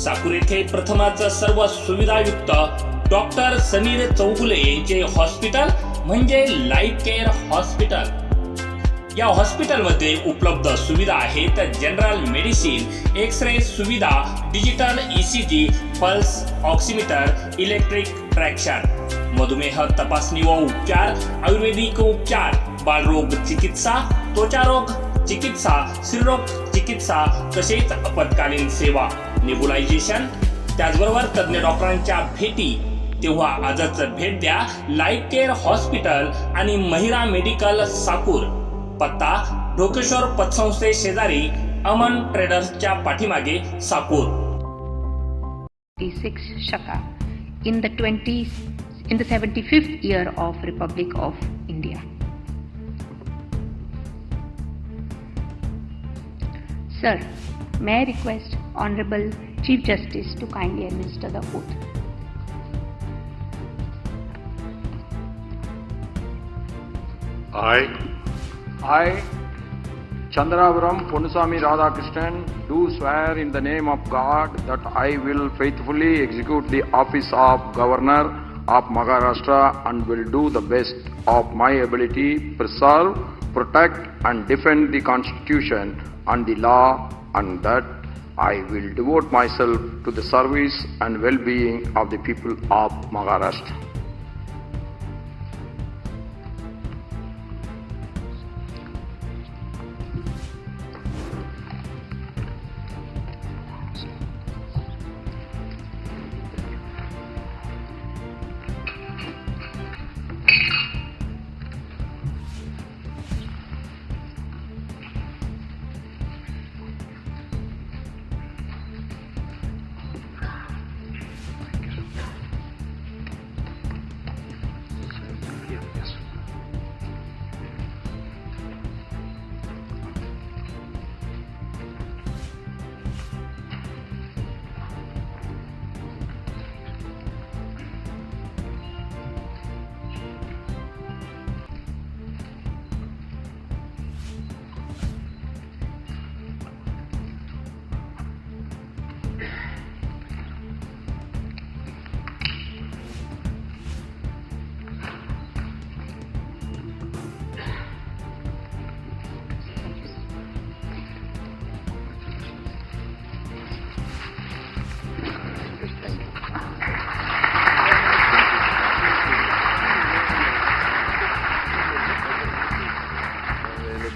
साकूर येथे प्रथमच सर्व सुविधायुक्त डॉक्टर समीर चौगुले यांचे हॉस्पिटल म्हणजे लाईफ केअर हॉस्पिटल या हॉस्पिटलमध्ये उपलब्ध सुविधा आहेत जनरल मेडिसिन एक्स रे सुविधा digital ECG pulse oximeter electric traction मधुमेह तपासणी व उपचार आयुर्वेदिक उपचार बालरोग चिकित्सा त्वचारोग चिकित्सा स्त्रीरोग चिकित्सा तसेच आपत्कालीन सेवा. नेबुलायझेशन त्याचबरोबर तज्ज्ञ डॉक्टरांच्या भेटी. तेव्हा आजच भेट द्या लाईफ केअर हॉस्पिटल आणि महिरा मेडिकल साकूर. पत्ता ढोकेश्वर पतसंस्थे शेजारी अमन ट्रेडर्सच्या पाठीमागे Sakur. 26 Shaka in the 20s in the 75th year of Republic of India. Sir, may I request Honorable Chief Justice to kindly administer the oath. I, I, Chandravaram Ponusami Radhakrishnan, do swear in the name of God that I will faithfully execute the office of Governor of Maharashtra and will do the best of my ability, to preserve, protect and defend the Constitution and the law and that I will devote myself to the service and well-being of the people of Maharashtra.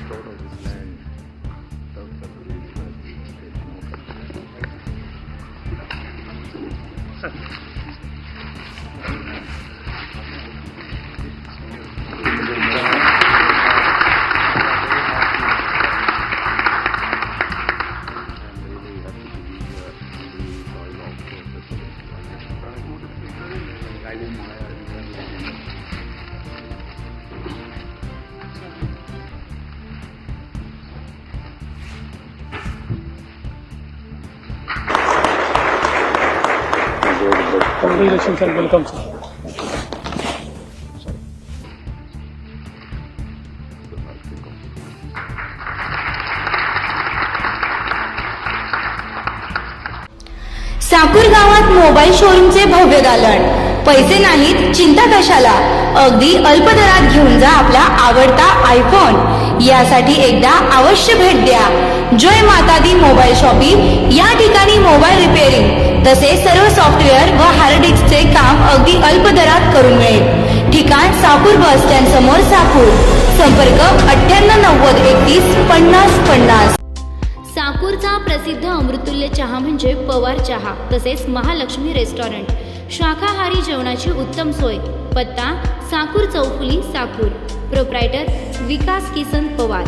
restored on this land. Dr. Green has educated more I. Congratulations and welcome, sir. Sakur गावात mobile शोरूमचे भव्य दालन पैसे नाहीत चिंता कशाला? अगदी अल्प दरात घेऊन जा आपला आवडता आयफोन यासाठी एकदा अवश्य भेट द्या. जय माता दी मोबाईल शॉपिंग. या ठिकाणी मोबाईल रिपेअरिंग. तसेच सर्व सॉफ्टवेअर व हार्ड डिस्कचे काम अगदी अल्प दरात करून मिळेल. ठिकाण साकूर बस स्टँड समोर साकूर. संपर्क अठ्ठ्याण्णव नव्वद एकतीस पन्नास पन्नास. साकूरचा प्रसिद्ध अमृतुल्य चहा म्हणजे पवार चहा तसेच महालक्ष्मी रेस्टॉरंट शाकाहारी जेवणाची उत्तम सोय. पत्ता साकूर चौफुली साकूर. प्रोप्रायटर विकास किसन पवार.